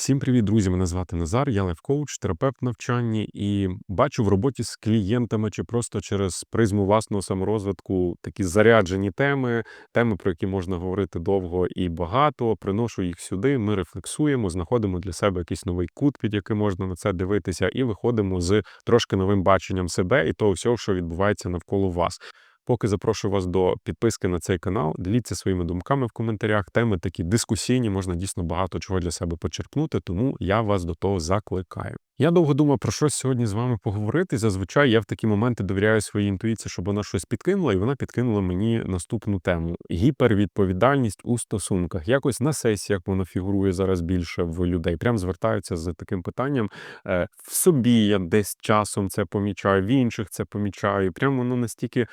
Всім привіт, друзі! Мене звати Назар, я лайф-коуч, терапевт в навчанні і бачу в роботі з клієнтами чи просто через призму власного саморозвитку такі заряджені теми, теми, про які можна говорити довго і багато. Приношу їх сюди. Ми рефлексуємо, знаходимо для себе якийсь новий кут, під який можна на це дивитися, і виходимо з трошки новим баченням себе і того всього, що відбувається навколо вас. Поки запрошую вас до підписки на цей канал, діліться своїми думками в коментарях. Теми такі дискусійні, можна дійсно багато чого для себе почерпнути, тому я вас до того закликаю. Я довго думав про щось сьогодні з вами поговорити. Зазвичай я в такі моменти довіряю своїй інтуїції, щоб вона щось підкинула, і вона підкинула мені наступну тему: гіпервідповідальність у стосунках. Якось на сесіях воно фігурує зараз більше в людей. Прям звертаються з таким питанням. Е, в собі я десь часом це помічаю, в інших це помічаю. Прям воно настільки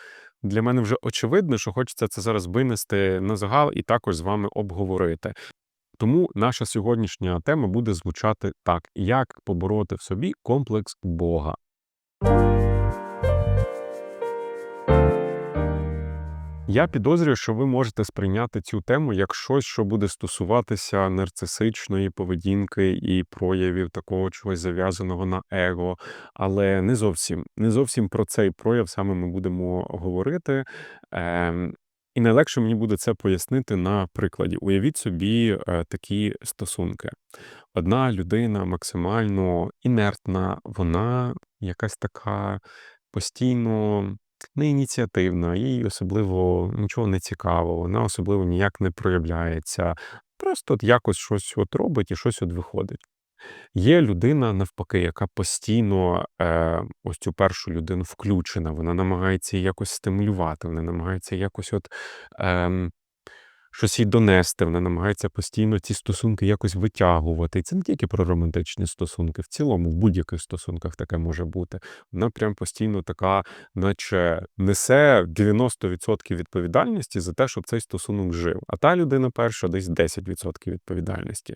для мене вже очевидно, що хочеться це зараз винести на загал і також з вами обговорити. Тому наша сьогоднішня тема буде звучати так: як побороти в собі комплекс Бога. Я підозрюю, що ви можете сприйняти цю тему як щось, що буде стосуватися нарцисичної поведінки і проявів такого чогось зав'язаного на его, але не зовсім не зовсім про цей прояв саме ми будемо говорити. Ем, і найлегше мені буде це пояснити на прикладі. Уявіть собі е, такі стосунки. Одна людина максимально інертна, вона якась така постійно не ініціативна, їй особливо нічого не цікаво, вона особливо ніяк не проявляється. Просто от якось щось от робить і щось от виходить. Є людина, навпаки, яка постійно е, ось цю першу людину включена, вона намагається її якось стимулювати, вона намагається якось от. Е, щось їй донести, вона намагається постійно ці стосунки якось витягувати. І це не тільки про романтичні стосунки, в цілому, в будь-яких стосунках таке може бути. Вона прям постійно така, наче несе 90% відповідальності за те, щоб цей стосунок жив. А та людина перша десь 10% відповідальності.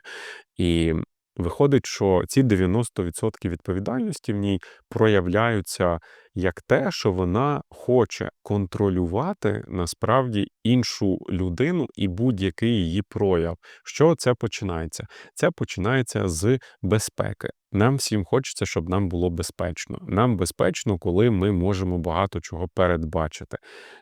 І виходить, що ці 90% відповідальності в ній проявляються як те, що вона хоче контролювати насправді іншу людину і будь-який її прояв. Що це починається? Це починається з безпеки. Нам всім хочеться, щоб нам було безпечно. Нам безпечно, коли ми можемо багато чого передбачити.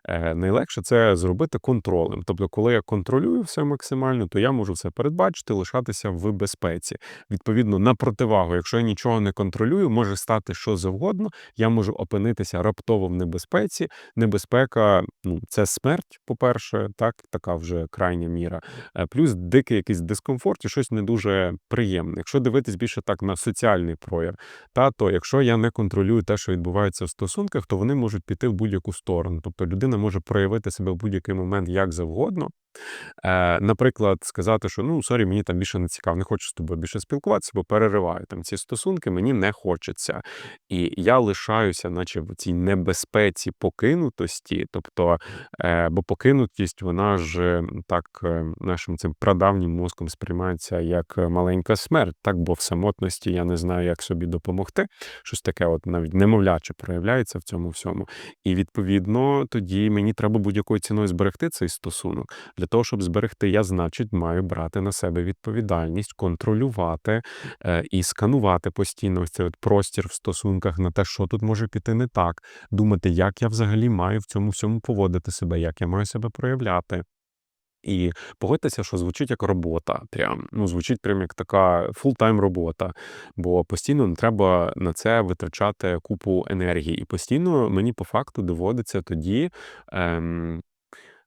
Е, Найлегше це зробити контролем. Тобто, коли я контролюю все максимально, то я можу все передбачити, лишатися в безпеці. Відповідно, на противагу, якщо я нічого не контролюю, може стати що завгодно. Я можу опинитися раптово в небезпеці. Небезпека ну це смерть, по-перше, так така вже крайня міра. Е, плюс дикий якийсь дискомфорт і щось не дуже приємне. Якщо дивитись більше так на соціальний прояв, та то якщо я не контролюю те, що відбувається в стосунках, то вони можуть піти в будь-яку сторону. Тобто людина може проявити себе в будь-який момент як завгодно. Е, Наприклад, сказати, що ну сорі, мені там більше не цікаво, не хочу з тобою більше спілкуватися, бо перериваю там ці стосунки, мені не хочеться. І я лишаюся, наче в цій небезпеці покинутості. Тобто, е, бо покинутість, вона ж так е, нашим цим прадавнім мозком сприймається як маленька смерть, так бо в самотності я не знаю, як собі допомогти. Щось таке, от навіть немовляче проявляється в цьому всьому. І відповідно тоді мені треба будь-якою ціною зберегти цей стосунок. Для того, щоб зберегти, я, значить, маю брати на себе відповідальність, контролювати е, і сканувати постійно цей от простір в стосунках на те, що тут може піти не так, думати, як я взагалі маю в цьому всьому поводити себе, як я маю себе проявляти. І погодьтеся, що звучить як робота. Прям ну звучить прям як така фултайм робота, бо постійно треба на це витрачати купу енергії. І постійно мені по факту доводиться тоді. Ем,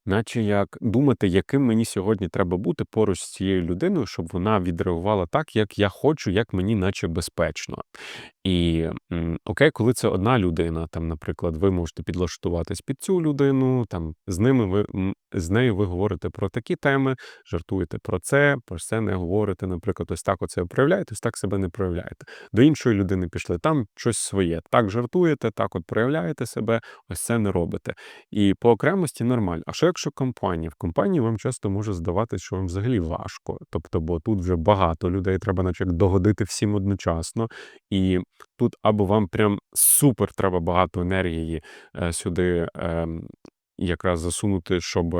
Наче як думати, яким мені сьогодні треба бути поруч з цією людиною, щоб вона відреагувала так, як я хочу, як мені наче безпечно. І окей, коли це одна людина, там, наприклад, ви можете підлаштуватись під цю людину, там з ними ви з нею ви говорите про такі теми, жартуєте про це, про це не говорите. Наприклад, ось так оце проявляєте, ось так себе не проявляєте. До іншої людини пішли, там щось своє. Так жартуєте, так от проявляєте себе, ось це не робите. І по окремості нормально. А що якщо компанія? В компанії вам часто може здаватися, що вам взагалі важко. Тобто, бо тут вже багато людей, треба наче як догодити всім одночасно. І тут або вам прям супер треба багато енергії е, сюди е, якраз засунути, щоб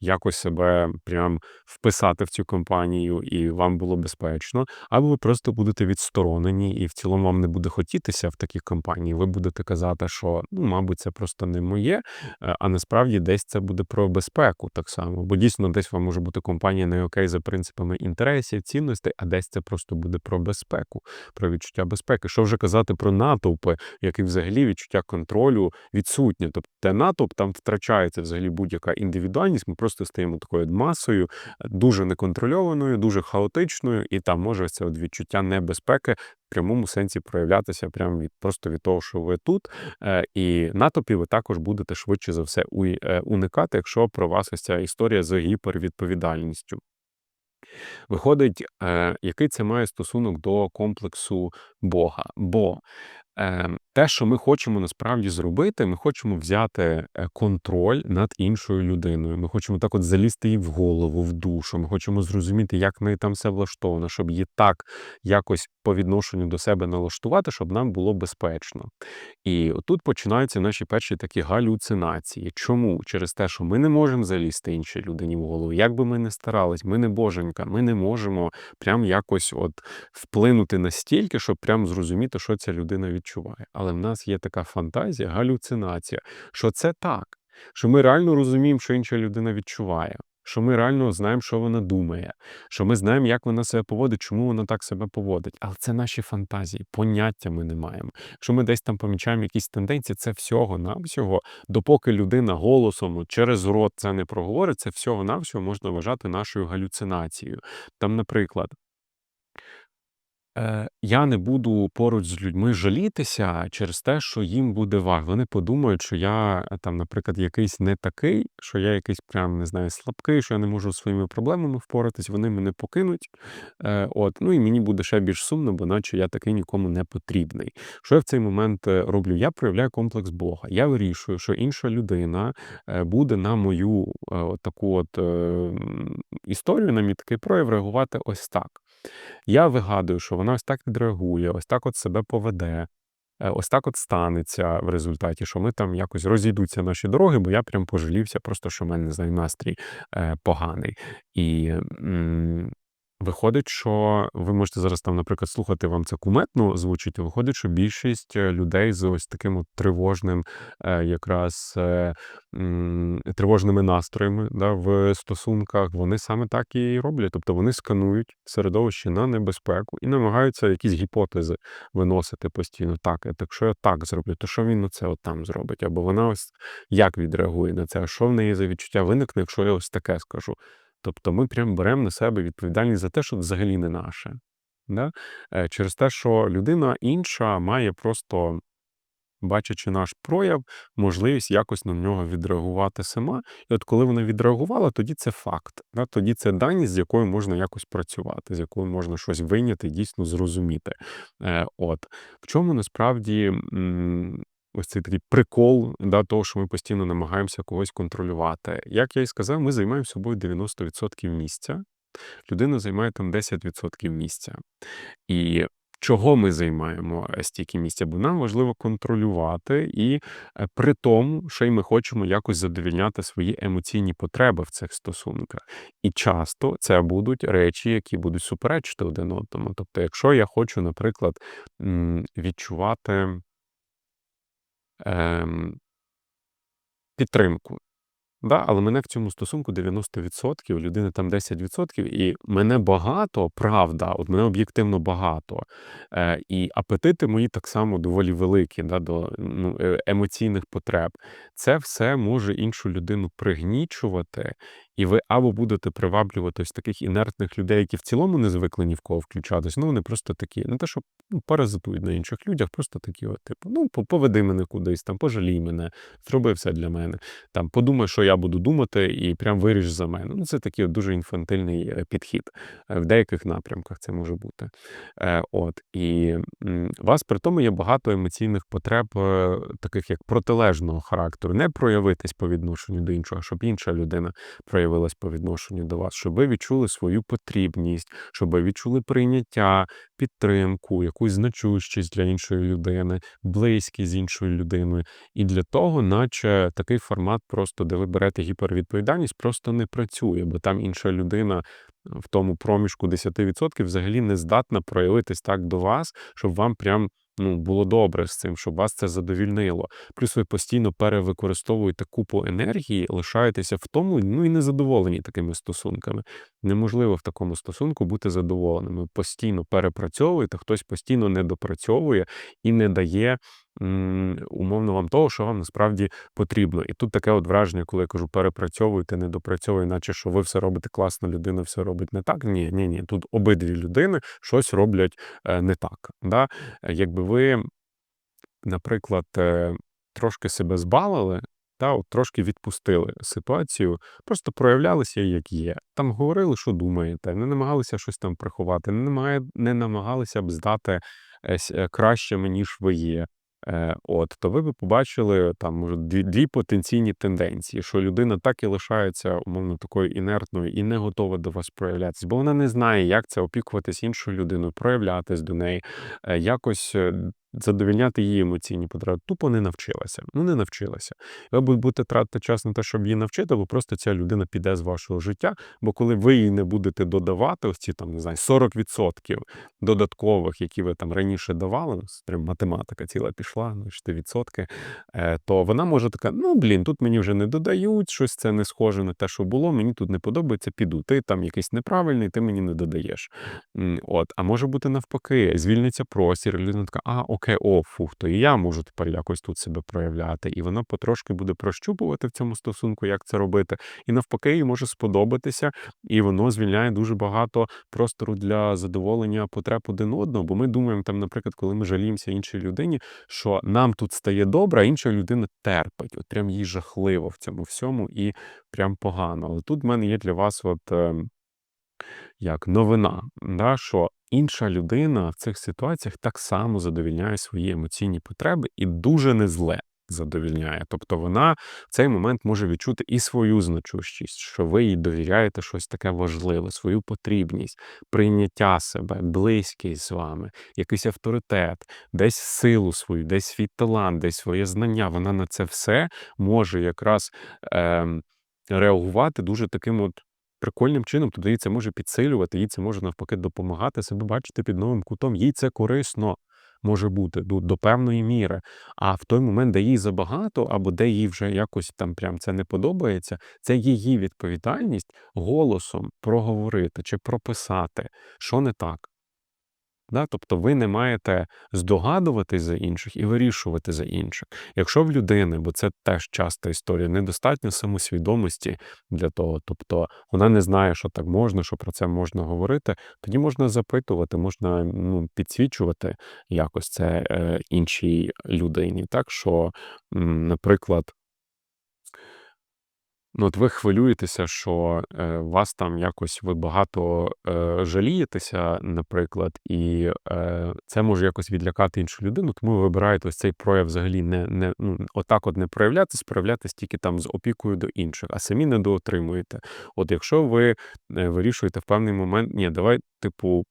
якось себе прям вписати в цю компанію, і вам було безпечно, або ви просто будете відсторонені, і в цілому вам не буде хотітися в такій компанії. Ви будете казати, що ну, мабуть, це просто не моє, е, а насправді десь це буде про безпеку так само. Бо дійсно десь вам може бути компанія не окей за принципами інтересів, цінностей, а десь це просто буде про безпеку, про відчуття безпеки. Що вже казати про натовпи, які взагалі відчуття контролю відсутнє. Тобто те натовп там втрачається взагалі будь-яка індивідуальність. Ми просто стаємо такою масою, дуже неконтрольованою, дуже хаотичною, і там може це от відчуття небезпеки в прямому сенсі проявлятися прямо від просто від того, що ви тут. Е, і натовпі ви також будете швидше за все е, уникати, якщо про вас ось ця історія з гіпервідповідальністю. Виходить, е, який це має стосунок до комплексу Бога. Бо Ем, те, що ми хочемо насправді зробити, ми хочемо взяти е, контроль над іншою людиною. Ми хочемо так от залізти їй в голову, в душу. Ми хочемо зрозуміти, як в там все влаштовано, щоб її так якось по відношенню до себе налаштувати, щоб нам було безпечно. І тут починаються наші перші такі галюцинації. Чому? Через те, що ми не можемо залізти іншій людині в голову. Як би ми не старались, ми не боженька, ми не можемо прям якось от вплинути настільки, щоб прям зрозуміти, що ця людина відчуває. Але в нас є така фантазія, галюцинація, що це так, що ми реально розуміємо, що інша людина відчуває, що ми реально знаємо, що вона думає, що ми знаємо, як вона себе поводить, чому вона так себе поводить. Але це наші фантазії, поняття ми не маємо. Якщо ми десь там помічаємо якісь тенденції, це всього-навсього, допоки людина голосом через рот це не проговорить, це всього-навсього можна вважати нашою галюцинацією. Там, наприклад. Е, я не буду поруч з людьми жалітися через те, що їм буде важко. Вони подумають, що я е, там, наприклад, якийсь не такий, що я якийсь прям не знаю, слабкий, що я не можу своїми проблемами впоратись, вони мене покинуть. Е, от, ну і мені буде ще більш сумно, бо наче я такий нікому не потрібний. Що я в цей момент роблю? Я проявляю комплекс Бога. Я вирішую, що інша людина буде на мою от таку от історію, на мій такий прояв реагувати ось так. Я вигадую, що вона ось так відреагує, ось так от себе поведе, е, ось так от станеться в результаті, що ми там якось розійдуться наші дороги, бо я прям пожалівся, просто що в мене не знаю, настрій е, поганий. І Виходить, що ви можете зараз там, наприклад, слухати, вам це куметно звучить. а Виходить, що більшість е, людей з ось таким от тривожним, е, якраз е, тривожними настроями да, в стосунках, вони саме так і роблять. Тобто вони сканують середовище на небезпеку і намагаються якісь гіпотези виносити постійно. Так, якщо я так зроблю, то що він на це от там зробить? Або вона ось як відреагує на це? А що в неї за відчуття виникне, якщо я ось таке скажу? Тобто ми прям беремо на себе відповідальність за те, що взагалі не наше. Да? Е, через те, що людина інша має просто, бачачи наш прояв, можливість якось на нього відреагувати сама. І от коли вона відреагувала, тоді це факт. Да? Тоді це даність, з якою можна якось працювати, з якою можна щось вийняти, дійсно зрозуміти. Е, от В чому насправді ось цей такий прикол да, того, що ми постійно намагаємося когось контролювати. Як я і сказав, ми займаємо собою 90% місця, людина займає там 10% місця. І чого ми займаємо е, стільки місця? Бо нам важливо контролювати, і е, при тому, що й ми хочемо якось задовільняти свої емоційні потреби в цих стосунках. І часто це будуть речі, які будуть суперечити один одному. Тобто, якщо я хочу, наприклад, відчувати ем, підтримку. Да, але мене в цьому стосунку 90%, людини там 10%, і мене багато, правда, от мене об'єктивно багато. Е, І апетити мої так само доволі великі да, до ну, е, емоційних потреб. Це все може іншу людину пригнічувати і ви або будете приваблювати ось таких інертних людей, які в цілому не звикли ні в кого включатись. Ну вони просто такі, не те, що ну, паразитують на інших людях, просто такі, от, типу, ну поведи мене кудись, там пожалій мене, зроби все для мене. Там подумай, що я буду думати, і прям виріж за мене. Ну це такий от дуже інфантильний е, підхід. Е, в деяких напрямках це може бути. Е, От і у вас при тому є багато емоційних потреб, таких як протилежного характеру, не проявитись по відношенню до іншого, щоб інша людина проявила проявилась по відношенню до вас, щоб ви відчули свою потрібність, щоб ви відчули прийняття, підтримку, якусь значущість для іншої людини, близькість з іншою людиною. І для того, наче такий формат, просто де ви берете гіпервідповідальність, просто не працює, бо там інша людина в тому проміжку 10% взагалі не здатна проявитись так до вас, щоб вам прям ну, було добре з цим, щоб вас це задовільнило. Плюс ви постійно перевикористовуєте купу енергії, лишаєтеся в тому, ну і незадоволені такими стосунками. Неможливо в такому стосунку бути задоволеними. Постійно перепрацьовуєте, хтось постійно недопрацьовує і не дає умовно вам того, що вам насправді потрібно. І тут таке от враження, коли я кажу, перепрацьовуйте, недопрацьовує, наче що ви все робите класно, людина все робить не так. Ні, ні, ні. Тут обидві людини щось роблять е, не так. Да? Якби ви, наприклад, е, трошки себе збалили, та от трошки відпустили ситуацію, просто проявлялися як є. Там говорили, що думаєте, не намагалися щось там приховати, не намагалися б здати е, кращими, ніж ви є. Е, От, то ви б побачили там може дві, потенційні тенденції, що людина так і лишається умовно такою інертною і не готова до вас проявлятися, бо вона не знає, як це опікуватись іншою людиною, проявлятись до неї, е, якось е, задовільняти її емоційні потреби. Тупо не навчилася. Ну не навчилася. Ви будете тратити час на те, щоб її навчити, бо просто ця людина піде з вашого життя. Бо коли ви їй не будете додавати ось ці там не знаю 40% додаткових, які ви там раніше давали, математика ціла пішла, ну відсотки, е, то вона може така: ну блін, тут мені вже не додають, щось це не схоже на те, що було. Мені тут не подобається, піду. Ти там якийсь неправильний, ти мені не додаєш. От, а може бути навпаки, звільниться простір, людина така, а окей, о, фух, то і я можу тепер якось тут себе проявляти. І вона потрошки буде прощупувати в цьому стосунку, як це робити. І навпаки, їй може сподобатися, і воно звільняє дуже багато простору для задоволення потреб один одного. Бо ми думаємо, там, наприклад, коли ми жаліємося іншій людині, що нам тут стає добре, а інша людина терпить. От прям їй жахливо в цьому всьому і прям погано. Але тут в мене є для вас, от. Як новина, да, що інша людина в цих ситуаціях так само задовільняє свої емоційні потреби і дуже не зле задовільняє. Тобто вона в цей момент може відчути і свою значущість, що ви їй довіряєте щось таке важливе, свою потрібність, прийняття себе, близькість з вами, якийсь авторитет, десь силу свою, десь свій талант, десь своє знання. Вона на це все може якраз ем, реагувати дуже таким от прикольним чином, тоді це може підсилювати, їй це може навпаки допомагати себе бачити під новим кутом. Їй це корисно може бути до, до певної міри. А в той момент, де їй забагато, або де їй вже якось там прям це не подобається, це її відповідальність голосом проговорити чи прописати, що не так. Да? Тобто ви не маєте здогадуватись за інших і вирішувати за інших. Якщо в людини, бо це теж часта історія, недостатньо самосвідомості для того, тобто вона не знає, що так можна, що про це можна говорити, тоді можна запитувати, можна ну, підсвічувати якось це е, іншій людині. Так що, наприклад, Ну, от ви хвилюєтеся, що е, вас там якось ви багато е, жалієтеся, наприклад, і е, це може якось відлякати іншу людину, тому ви вибираєте ось цей прояв взагалі не, не ну, отак от не проявлятись, проявлятись тільки там з опікою до інших, а самі не доотримуєте. От якщо ви е, вирішуєте в певний момент, ні, давай, типу,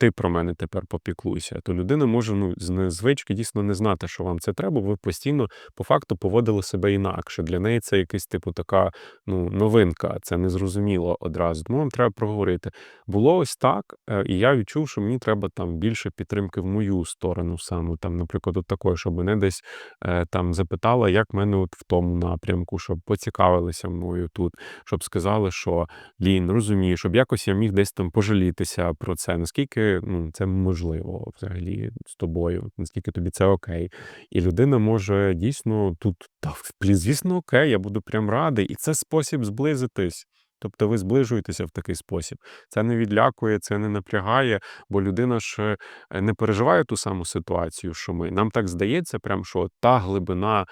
ти про мене тепер попіклуйся, то людина може ну, з не- звички дійсно не знати, що вам це треба, ви постійно по факту поводили себе інакше. Для неї це якась типу така ну, новинка, це незрозуміло одразу. Тому вам треба проговорити. Було ось так, е, і я відчув, що мені треба там більше підтримки в мою сторону саме, там, наприклад, от такої, щоб мене десь е, там запитала, як мене от в тому напрямку, щоб поцікавилися мною тут, щоб сказали, що Лін, розумію, щоб якось я міг десь там пожалітися про це, наскільки ну, це можливо взагалі з тобою, наскільки тобі це окей. І людина може дійсно тут, та звісно, окей, я буду прям радий. І це спосіб зблизитись. Тобто ви зближуєтеся в такий спосіб. Це не відлякує, це не напрягає, бо людина ж е, не переживає ту саму ситуацію, що ми. Нам так здається, прям, що та глибина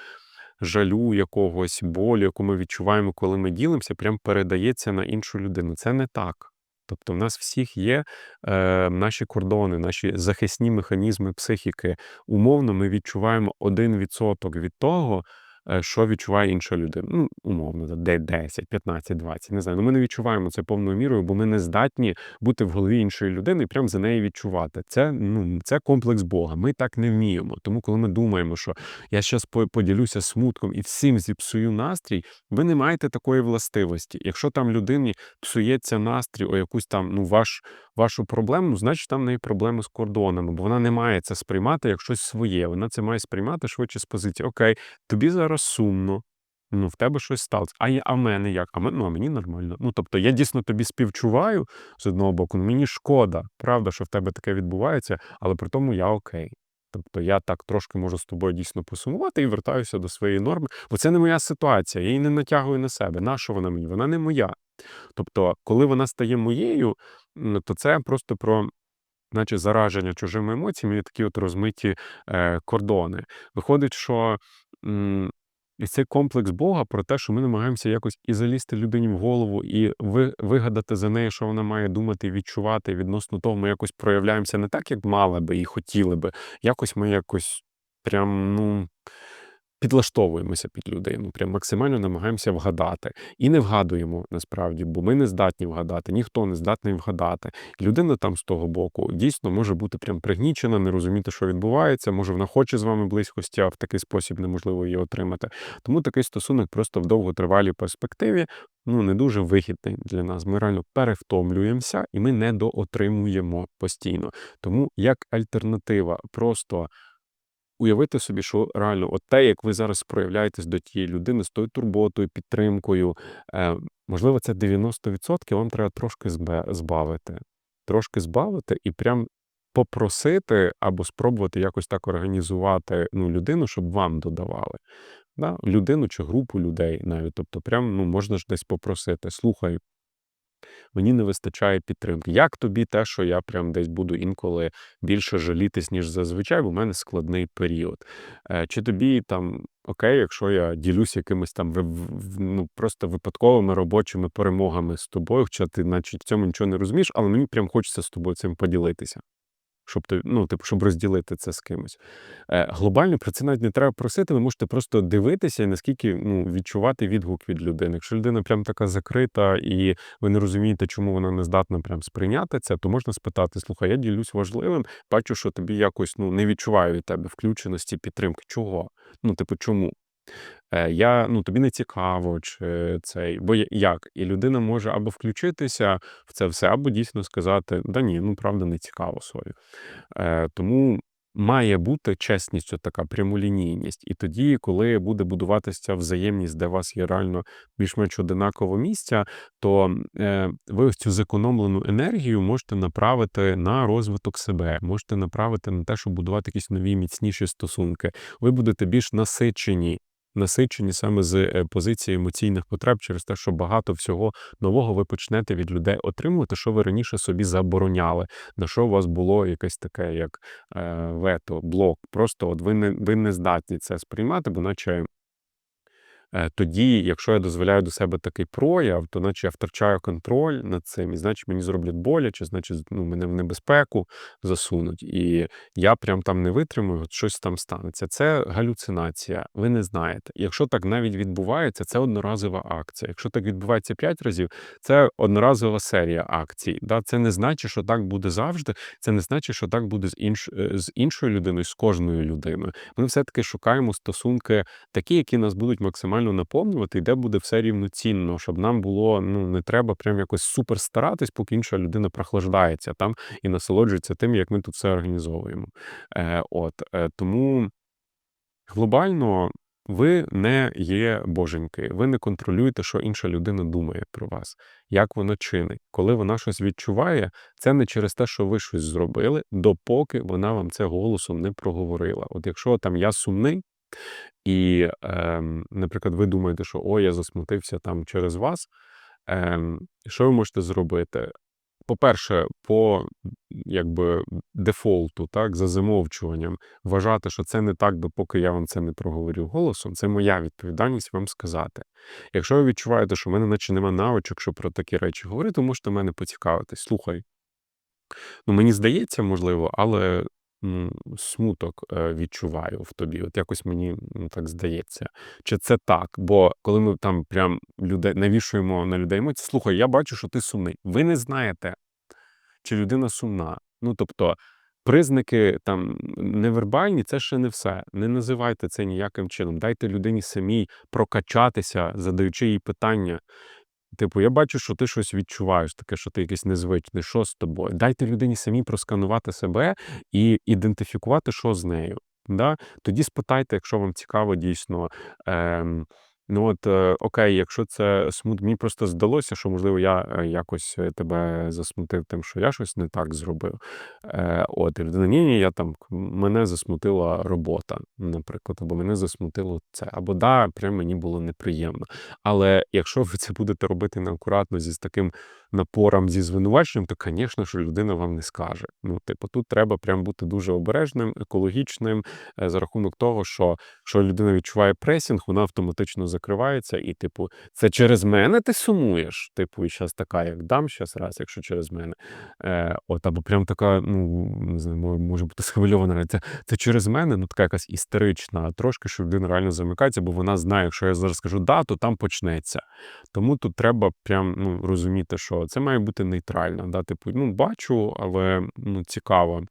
жалю якогось болю, яку ми відчуваємо, коли ми ділимося, прям передається на іншу людину. Це не так. Тобто, в нас всіх є е, наші кордони, наші захисні механізми психіки. Умовно, ми відчуваємо 1% від того, що відчуває інша людина. Ну, умовно, 10, 15, 20, не знаю. Ну, ми не відчуваємо це повною мірою, бо ми не здатні бути в голові іншої людини і прям за неї відчувати. Це, ну, це комплекс Бога. Ми так не вміємо. Тому, коли ми думаємо, що я зараз поділюся смутком і всім зіпсую настрій, ви не маєте такої властивості. Якщо там людині псується настрій, о якусь там ну ваш вашу проблему, ну, значить там в неї проблеми з кордонами, бо вона не має це сприймати як щось своє. Вона це має сприймати швидше з позиції: Окей, тобі зараз сумно. Ну, в тебе щось сталося. А а в мене як? А мен, ну, а мені нормально. Ну, тобто, я дійсно тобі співчуваю з одного боку, ну мені шкода, правда, що в тебе таке відбувається, але при тому я окей. Тобто я так трошки можу з тобою дійсно посумувати і вертаюся до своєї норми, бо це не моя ситуація, я її не натягую на себе. Нащо вона мені? Вона не моя. Тобто, коли вона стає моєю, то це просто про. Наче зараження чужими емоціями і такі от розмиті е, кордони. Виходить, що м, і цей комплекс Бога про те, що ми намагаємося якось і залізти людині в голову, і ви, вигадати за неї, що вона має думати і відчувати. Відносно того, ми якось проявляємося не так, як мали би і хотіли би. Якось ми якось прям, ну підлаштовуємося під людину, прям максимально намагаємося вгадати. І не вгадуємо насправді, бо ми не здатні вгадати, ніхто не здатний вгадати. Людина там з того боку дійсно може бути прям пригнічена, не розуміти, що відбувається. Може, вона хоче з вами близькості, а в такий спосіб неможливо її отримати. Тому такий стосунок просто в довготривалій перспективі. Ну, не дуже вигідний для нас. Ми реально перевтомлюємося і ми не доотримуємо постійно. Тому як альтернатива, просто уявити собі, що реально, от те, як ви зараз проявляєтесь до тієї людини з тою турботою, підтримкою, е, можливо, це 90%, вам треба трошки збавити. Трошки збавити і прям попросити або спробувати якось так організувати ну, людину, щоб вам додавали. Да? Людину чи групу людей навіть. Тобто, прям ну, можна ж десь попросити: слухай, мені не вистачає підтримки. Як тобі те, що я прям десь буду інколи більше жалітись, ніж зазвичай, бо в мене складний період. Е, чи тобі там окей, якщо я ділюсь якимись там ну, просто випадковими робочими перемогами з тобою, хоча ти, наче в цьому нічого не розумієш, але мені прям хочеться з тобою цим поділитися щоб ти, ну, типу, щоб розділити це з кимось. Е, Глобально про це навіть не треба просити, ви можете просто дивитися і наскільки ну, відчувати відгук від людини. Якщо людина прям така закрита, і ви не розумієте, чому вона не здатна прям сприйняти це, то можна спитати: слухай, я ділюсь важливим, бачу, що тобі якось ну, не відчуваю від тебе включеності, підтримки. Чого? Ну, типу, чому? Е, я, ну, тобі не цікаво, чи цей, бо як? І людина може або включитися в це все, або дійсно сказати: да ні, ну правда, не цікаво свою. Е, Тому має бути чесність, така прямолінійність. І тоді, коли буде будуватися взаємність, де у вас є реально більш-менш одинаково місця, то е, ви ось цю зекономлену енергію можете направити на розвиток себе, можете направити на те, щоб будувати якісь нові міцніші стосунки. Ви будете більш насичені насичені саме з е, позиції емоційних потреб через те, що багато всього нового ви почнете від людей отримувати, що ви раніше собі забороняли, на що у вас було якесь таке, як е, вето, блок. Просто от ви не ви не здатні це сприймати, бо наче тоді, якщо я дозволяю до себе такий прояв, то наче я втрачаю контроль над цим, і значить мені зроблять боляче, значить ну, мене в небезпеку засунуть, і я прям там не витримую, от щось там станеться. Це галюцинація, ви не знаєте. Якщо так навіть відбувається, це одноразова акція. Якщо так відбувається п'ять разів, це одноразова серія акцій. Да? Це не значить, що так буде завжди. Це не значить, що так буде з інш... Е, з іншою людиною, з кожною людиною. Ми все-таки шукаємо стосунки такі, які нас будуть максимально максимально наповнювати, і де буде все рівноцінно, щоб нам було ну не треба прям якось супер старатись, поки інша людина прохлаждається там і насолоджується тим, як ми тут все організовуємо. Е, От е, тому глобально. Ви не є боженьки, ви не контролюєте, що інша людина думає про вас, як вона чинить. Коли вона щось відчуває, це не через те, що ви щось зробили, допоки вона вам це голосом не проговорила. От якщо там я сумний, і, ем, наприклад, ви думаєте, що о, я засмутився там через вас. Ем, Що ви можете зробити? По-перше, по якби дефолту, так, за замовчуванням, вважати, що це не так, допоки я вам це не проговорю голосом, це моя відповідальність вам сказати. Якщо ви відчуваєте, що в мене наче нема навичок, щоб про такі речі говорити, можете мене поцікавитись. Слухай. Ну, мені здається, можливо, але смуток е, відчуваю в тобі. От якось мені так здається. Чи це так? Бо коли ми там прям людей навішуємо на людей емоції, слухай, я бачу, що ти сумний. Ви не знаєте, чи людина сумна. Ну тобто. Признаки там невербальні це ще не все. Не називайте це ніяким чином. Дайте людині самій прокачатися, задаючи їй питання. Типу, я бачу, що ти щось відчуваєш, таке, що ти якийсь незвичний. Що з тобою? Дайте людині самі просканувати себе і ідентифікувати, що з нею. Да? Тоді спитайте, якщо вам цікаво дійсно. Ем, Ну от е, окей, якщо це смут, мені просто здалося, що можливо я е, якось е, тебе засмутив тим, що я щось не так зробив. От і людина, ні, ні, я там мене засмутила робота, наприклад, або мене засмутило це, або да, прям мені було неприємно. Але якщо ви це будете робити неакуратно зі з таким напором, зі звинуваченням, то, звісно, що людина вам не скаже. Ну, типу, тут треба прям бути дуже обережним, екологічним за рахунок того, що якщо людина відчуває пресінг, вона автоматично закривається, і, типу, це через мене ти сумуєш. Типу, і зараз така, як дам щас раз, якщо через мене. Е, От, або прям така, ну не знаю, може бути схвильована. Це, це через мене, ну така якась істерична, трошки, що людина реально замикається, бо вона знає, якщо я зараз скажу да, то там почнеться. Тому тут треба прям ну, розуміти, що це має бути нейтрально. Да? Типу, ну бачу, але ну, цікаво.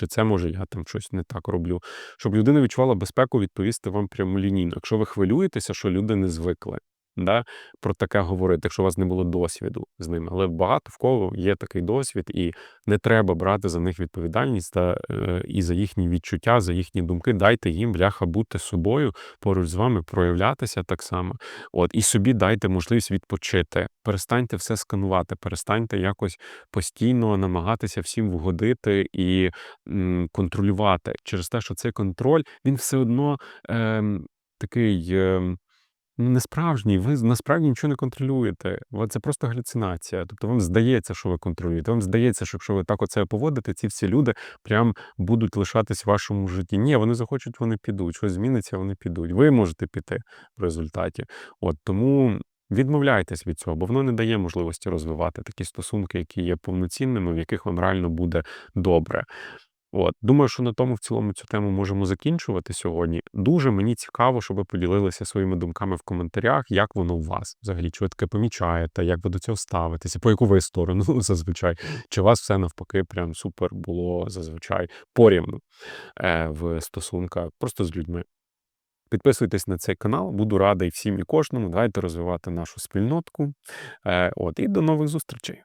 Чи це може я там щось не так роблю, щоб людина відчувала безпеку відповісти вам прямолінійно. Якщо ви хвилюєтеся, що люди не звикли да, про таке говорити, якщо у вас не було досвіду з ними. Але багато в кого є такий досвід, і не треба брати за них відповідальність та, е, і за їхні відчуття, за їхні думки. Дайте їм, бляха, бути собою, поруч з вами, проявлятися так само. От, і собі дайте можливість відпочити. Перестаньте все сканувати, перестаньте якось постійно намагатися всім вгодити і м, контролювати через те, що цей контроль він все одно ем, такий. Ну, не справжній, ви насправді нічого не контролюєте. Це просто галюцинація. Тобто вам здається, що ви контролюєте. Вам здається, що якщо ви так оце поводите, ці всі люди прям будуть лишатись в вашому житті. Ні, вони захочуть, вони підуть. Щось зміниться, вони підуть. Ви можете піти в результаті. От тому відмовляйтесь від цього, бо воно не дає можливості розвивати такі стосунки, які є повноцінними, в яких вам реально буде добре. От, думаю, що на тому в цілому цю тему можемо закінчувати сьогодні. Дуже мені цікаво, щоб ви поділилися своїми думками в коментарях, як воно у вас взагалі, ви таке помічаєте, як ви до цього ставитеся, по яку ви сторону зазвичай, чи у вас все навпаки прям супер було зазвичай порівну е, в стосунках просто з людьми. Підписуйтесь на цей канал, буду радий всім і кожному. Давайте розвивати нашу спільнотку. Е, от, і до нових зустрічей.